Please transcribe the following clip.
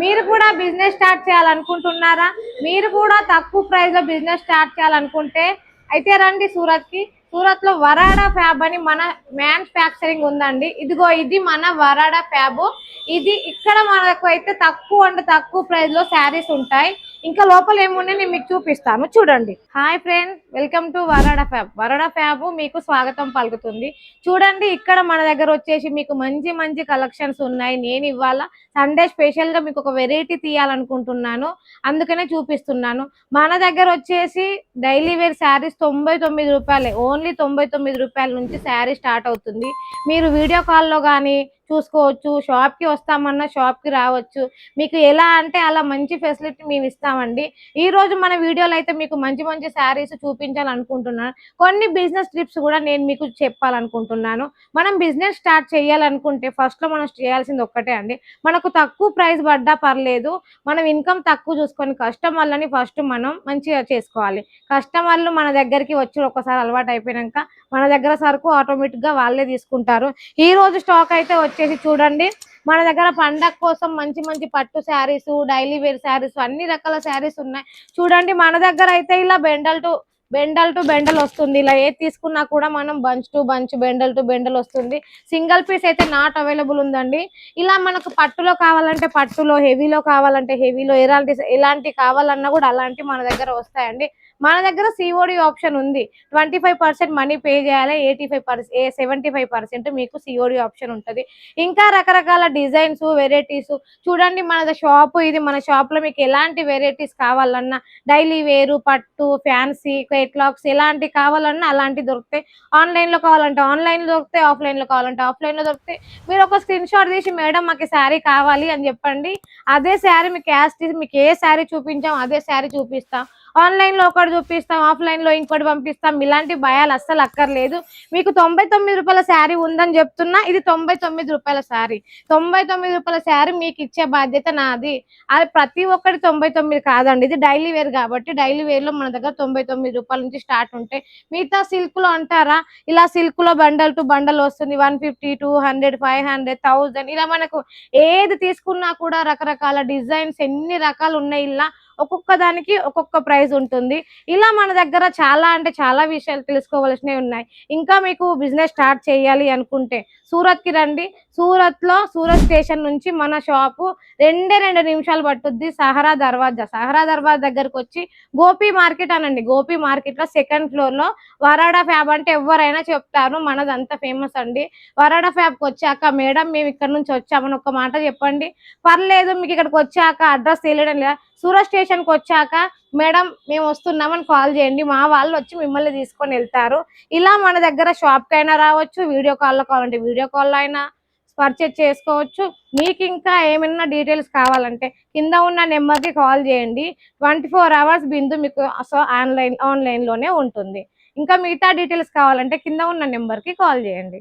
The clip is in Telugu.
మీరు కూడా బిజినెస్ స్టార్ట్ చేయాలనుకుంటున్నారా? మీరు కూడా తక్కువ ప్రైస్లో బిజినెస్ స్టార్ట్ చేయాలనుకుంటే అయితే రండి సూరత్కి సూరత్లో వరాడా ఫ్యాబ్ అని మన మ్యానుఫ్యాక్చరింగ్ ఉందండి. ఇదిగో ఇది మన వరాడా ఫ్యాబ్ ఇది ఇక్కడ మనకు అయితే తక్కువ అంటే తక్కువ ప్రైస్లో శారీస్ ఉంటాయి. ఇంకా లోపల ఏమున్నాయి నేను మీకు చూపిస్తాను. చూడండి. Hi friends welcome to Varada Fab. Varada Fab మీకు స్వాగతం పలుకుతుంది. చూడండి ఇక్కడ మన దగ్గర వచ్చేసి మీకు మంచి మంచి కలెక్షన్స్ ఉన్నాయి. నేను ఇవాళ సండే స్పెషల్గా మీకు ఒక వెరైటీ తీయాలనుకుంటున్నాను. అందుకనే చూపిస్తున్నాను. మన దగ్గర వచ్చేసి డైలీ వేర్ శారీస్ తొంభై తొమ్మిది రూపాయలే. ఓన్లీ తొంభై తొమ్మిది రూపాయల నుంచి శారీ స్టార్ట్ అవుతుంది. మీరు వీడియో కాల్లో కానీ చూసుకోవచ్చు షాప్కి వస్తామన్నా షాప్కి రావచ్చు. మీకు ఎలా అంటే అలా మంచి ఫెసిలిటీ మేము ఇస్తామండి. ఈ రోజు మన వీడియోలో అయితే మీకు మంచి మంచి శారీస్ చూపించాలనుకుంటున్నాను. కొన్ని బిజినెస్ ట్రిప్స్ కూడా నేను మీకు చెప్పాలనుకుంటున్నాను. మనం బిజినెస్ స్టార్ట్ చేయాలనుకుంటే ఫస్ట్లో మనం చేయాల్సింది ఒక్కటే అండి. మనకు తక్కువ ప్రైస్ పడ్డా పర్లేదు. మనం ఇన్కమ్ తక్కువ చూసుకొని కస్టమర్లని ఫస్ట్ మనం మంచిగా చేసుకోవాలి. కస్టమర్లు మన దగ్గరికి వచ్చి ఒకసారి అలవాటు అయిపోయాక మన దగ్గర సరుకు ఆటోమేటిక్గా వాళ్ళే తీసుకుంటారు. ఈ రోజు స్టాక్ అయితే వచ్చేసి చూడండి. మన దగ్గర పండగ కోసం మంచి మంచి పట్టు శారీస్ డైలీ వేర్ శారీస్ అన్ని రకాల శారీస్ ఉన్నాయి. చూడండి మన దగ్గర అయితే ఇలా bundle to bundle to bundle వస్తుంది. ఇలా ఏది తీసుకున్నా కూడా మనం bunch to bunch bundle to bundle వస్తుంది. సింగిల్ పీస్ అయితే నాట్ అవైలబుల్ ఉందండి. ఇలా మనకు పట్టులో కావాలంటే పట్టులో హెవీలో కావాలంటే హెవీలో ఎలాంటి ఎలాంటి కావాలన్నా కూడా అలాంటి మన దగ్గర వస్తాయండి. మన దగ్గర సిఓడి ఆప్షన్ ఉంది. Twenty five percent money pay చేయాలి eighty five percent seventy five percent మీకు సిఓడి ఆప్షన్ ఉంటుంది. ఇంకా రకరకాల డిజైన్స్ వెరైటీస్ చూడండి మన షాప్ ఇది మన షాప్లో మీకు ఎలాంటి వెరైటీస్ కావాలన్నా డైలీ వేరు పట్టు ఫ్యాన్సీ కేట్లాక్స్ ఎలాంటి కావాలన్నా అలాంటి దొరుకుతాయి. ఆన్లైన్లో కావాలంటే ఆన్లైన్లో దొరుకుతాయి ఆఫ్లైన్లో కావాలంటే ఆఫ్లైన్లో దొరుకుతాయి. మీరు ఒక స్క్రీన్ షాట్ తీసి మేడం మాకు శారీ కావాలి అని చెప్పండి. అదే శారీ మీకు క్యాష్ తీసి మీకు ఏ శారీ చూపించాం అదే శారీ చూపిస్తాం. ఆన్లైన్లో ఒకటి చూపిస్తాం ఆఫ్లైన్లో ఇంకోటి పంపిస్తాం. ఇలాంటి భయాలు అస్సలు అక్కర్లేదు. మీకు తొంభై తొమ్మిది రూపాయల శారీ ఉందని చెప్తున్నా ఇది తొంభై తొమ్మిది రూపాయల శారీ. తొంభై తొమ్మిది రూపాయల శారీ మీకు ఇచ్చే బాధ్యత నాది. అది ప్రతి ఒక్కటి తొంభై తొమ్మిది కాదండి ఇది డైలీ వేర్ కాబట్టి డైలీ వేర్లో మన దగ్గర తొంభై తొమ్మిది రూపాయల నుంచి స్టార్ట్ ఉంటాయి. మిగతా సిల్క్లో అంటారా? ఇలా సిల్క్లో బండల్ టు బండల్ వస్తుంది one fifty two hundred five hundred thousand. ఇలా మనకు ఏది తీసుకున్నా కూడా రకరకాల డిజైన్స్ ఎన్ని రకాలు ఉన్నాయి ఇలా ఒక్కొక్క దానికి ఒక్కొక్క ప్రైస్ ఉంటుంది. ఇలా మన దగ్గర చాలా అంటే చాలా విషయాలు తెలుసుకోవాల్సినవి ఉన్నాయి. ఇంకా మీకు బిజినెస్ స్టార్ట్ చేయాలి అనుకుంటే సూరత్కి రండి. సూరత్లో సూరత్ స్టేషన్ నుంచి మన షాపు రెండే రెండు నిమిషాలు పట్టుద్ది సహరా దర్వాజా. సహరా దర్వాజా దగ్గరకు వచ్చి గోపి మార్కెట్ అనండి. గోపి మార్కెట్లో సెకండ్ ఫ్లోర్లో వరాడా ఫ్యాబ్ అంటే ఎవరైనా చెప్తారు. మనదంతా ఫేమస్ అండి. వరాడా ఫ్యాబ్కి వచ్చాక మేడం మేము ఇక్కడ నుంచి వచ్చామని ఒక మాట చెప్పండి. పర్లేదు మీకు ఇక్కడికి వచ్చాక అడ్రస్ తెలియడం లేదా సూరత్ స్టేషన్కి వచ్చాక మేడం మేము వస్తున్నామని కాల్ చేయండి. మా వాళ్ళు వచ్చి మిమ్మల్ని తీసుకొని వెళ్తారు. ఇలా మన దగ్గర షాప్ అయినా రావచ్చు వీడియో కాల్లో కావాలంటే వీడియో కాల్లో అయినా పర్చేజ్ చేసుకోవచ్చు. మీకు ఇంకా ఏమైనా డీటెయిల్స్ కావాలంటే కింద ఉన్న నెంబర్కి కాల్ చేయండి. ట్వంటీ ఫోర్ అవర్స్ బిందు మీకు సో ఆన్లైన్ ఆన్లైన్లోనే ఉంటుంది. ఇంకా మిగతా డీటెయిల్స్ కావాలంటే కింద ఉన్న నెంబర్కి కాల్ చేయండి.